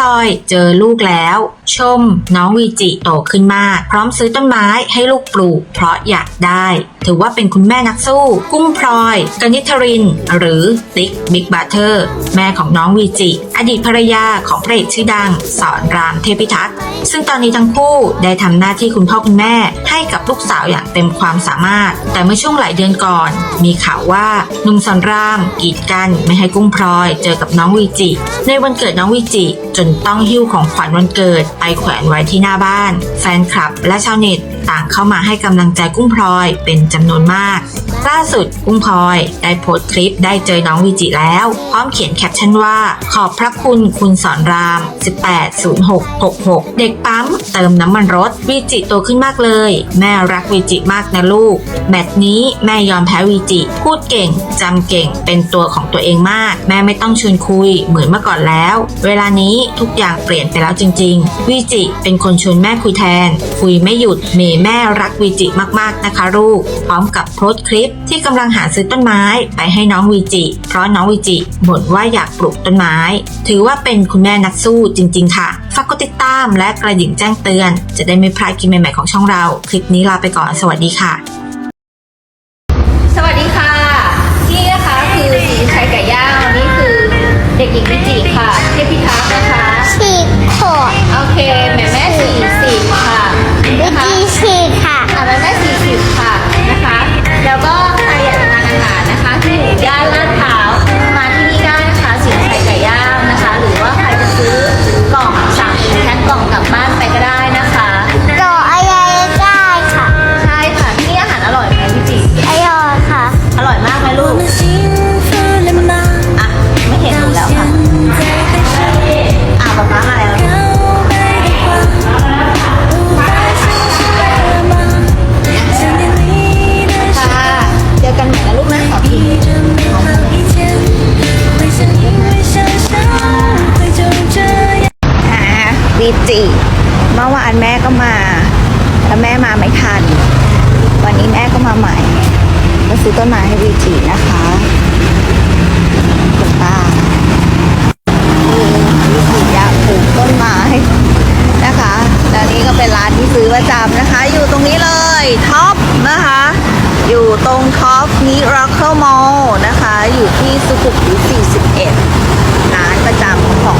ลอยเจอลูกแล้ว ชม น้องวีจิโตขึ้นมาก พร้อมซื้อต้นไม้ให้ลูกปลูก เพราะอยากได้ ถือว่าเป็นคุณแม่นักสู้ กุ้งพลอยกนิธริน หรือติ๊กบิ๊กบัตเทอร์ แม่ของน้องวีจิ อดีตภรรยาของพระเอกชื่อดัง สอนรามเทพิทักษ์ซึ่งตอนนี้ทั้งคู่ได้ทำหน้าที่คุณพ่อคุณแม่ ให้กับลูกสาวอย่างเต็มความสามารถ แต่เมื่อช่วงหลายเดือนก่อน มีข่าวว่าหนุ่มสอนรามกีดกันไม่ให้กุ้งพลอย เจอกับน้องวีจิ ในวันเกิดน้องวีจิ จนต้องหิ้วของขวัญวันเกิด ไปแขวนไว้ที่หน้าบ้าน แฟนคลับและชาวเน็ตต่างเข้ามาให้กำลังใจกุ้งพลอยเป็นจำนวนมาก ล่าสุดกุ้งพลอยได้โพสต์คลิปได้เจอน้องวีจิแล้ว พร้อมเขียนแคปชั่นว่า ขอบพระคุณคุณสอนราม 180666 เด็กปั๊มเติมน้ำมันรถวีจิโตขึ้นมากเลย แม่รักวีจิมากนะลูก แมตช์นี้แม่ยอมแพ้วีจิ พูดเก่งจำเก่งเป็นตัวของตัวเองมาก แม่ไม่ต้องชวนคุยเหมือนเมื่อก่อนแล้ว เวลานี้ทุกอย่างเปลี่ยนไปแล้วจริง ๆวีจิเป็นคนชวนแม่คุยแทน คุยไม่หยุดเมยแม่รักวีจิมากๆนะคะลูก พร้อมกับโพสต์คลิปที่กำลังหาซื้อต้นไม้ไปให้น้องวีจิ เพราะน้องวีจิบ่นว่าอยากปลูกต้นไม้ ถือว่าเป็นคุณแม่นักสู้จริง ๆ ค่ะฝากกดติดตามและกระดิ่งแจ้งเตือน จะได้ไม่พลาดคลิปใหม่ๆของช่องเรา คลิปนี้ลาไปก่อนสวัสดีค่ะ สวัสดีค่ะ นี่นะคะคือสีชัยไก่ย่างวันนี้คือเด็กหญิงวิจิค่ะเทพิทักษ์นะคะฉีกโขดโอเคแม่แม่สี่สิบค่ะวินะคะธีฉีก จิเมื่อวานแม่ก็มา แล้วแม่มาไม่ทัน วันนี้แม่ก็มาใหม่มาซื้อต้นไม้ให้วีจินะคะคุณป้าวีจิอยากปลูกต้นไม้นะคะแล้วนี้ก็เป็นร้านที่ซื้อประจำนะคะ อยู่ตรงนี้เลยท็อปนะคะ อยู่ตรงท็อปนิรักเคิลมอลนะคะ อยู่ที่สุขุมวิท41ร้านประจำของ